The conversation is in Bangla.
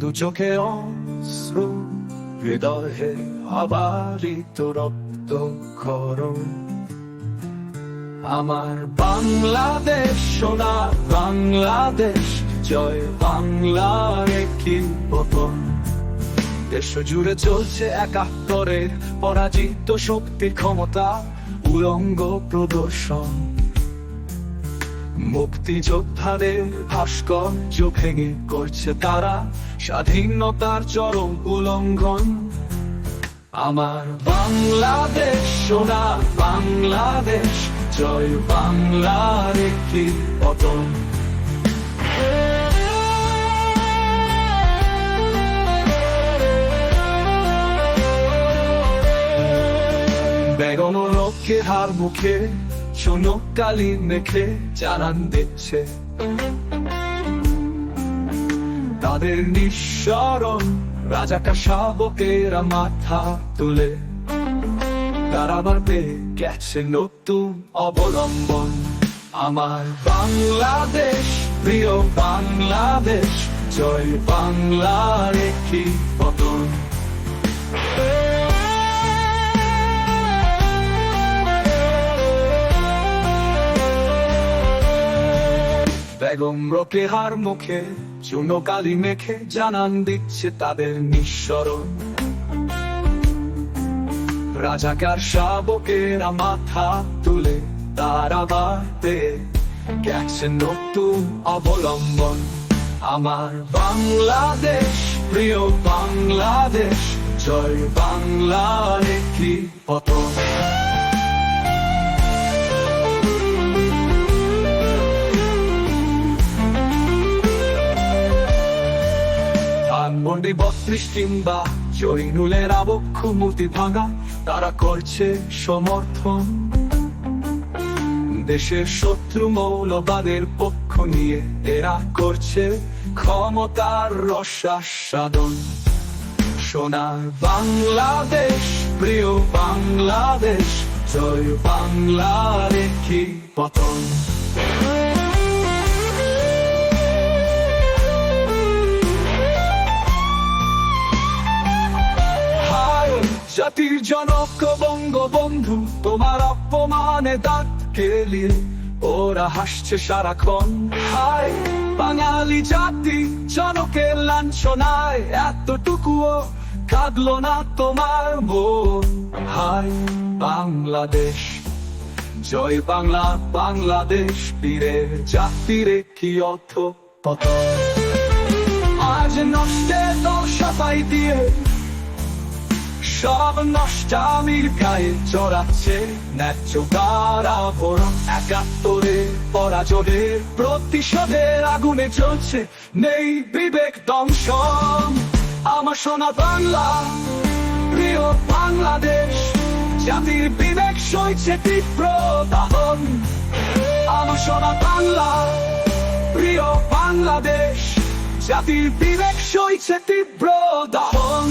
দু চোখে অশ্রু, হৃদয়ে আবারিত রক্ত করণ আমার বাংলাদেশ সোনা, বাংলাদেশ জয়, বাংলার একটি পতন। দেশ জুড়ে চলছে একাত্তরের পরাজিত শক্তির ক্ষমতা, উলঙ্গ প্রদর্শন। মুক্তিযোদ্ধাদের ভাস্কর্য ভেঙে করছে তারা স্বাধীনতার চরম উলঙ্ঘন। আমার বাংলাদেশ সোনা, বাংলাদেশ, জয় বাংলার একটি পতন। বেগম রক্ষে হার মুখে সোনক কালি মেখে জানান দিচ্ছে। তাদের নিঃসরণ রাজাকা শাবকেরা মাথা তুলে। আবার পেয়ে গেছে নতুন অবলম্বন। আমার বাংলাদেশ, প্রিয় বাংলাদেশ, জয় বাংলার একটি বেগম রোকেহার মুখে চুনো কালি মেখে, জানান দিচ্ছে তাদের নিঃসরণ রাজাকার শাবকেরা মাথা তুলে, তারা বাড়তে গেছে নতুন অবলম্বন। আমার বাংলাদেশ, প্রিয় বাংলাদেশ, জয় বাংলার একটি পতন। ধানমন্ডি বত্রিশ কিংবা জৈনুলের আবক্ষ মূর্তি ভাঙা, তারা করছে সমর্থন। দেশের শত্রু মৌলবাদের পক্ষ নিয়ে এরা করছে ক্ষমতার রসাস্বাদন। সোনার বাংলাদেশ, প্রিয় বাংলাদেশ, জয় বাংলার একটি পতন। জনক তোমার অপমানে দাঁত কেলিয়ে ওরা হাসছে সারাক্ষণ। বাঙালি জাতি, জনকের লাঞ্ছনায় এতটুকুও কাঁদলো না তোমার মন। হায়, বাংলাদেশ, জয় বাংলা, বাংলাদেশ বীরের জাতির কি অর্থ? পতন আজ নষ্টে তো সাফাই দিয়ে সব নষ্টামির গায়ে চড়াচ্ছে ন্যায্য কারাবরণ একাত্তরে পরাজয়ের প্রতিশোধের আগুনে চলছে নেই বিবেক দংশন আমার সোনা বাংলা প্রিয় বাংলাদেশ জাতির বিবেক সইছে তীব্র দাহন আমার সোনা বাংলা প্রিয় বাংলাদেশ জাতির বিবেক সইছে তীব্র দাহন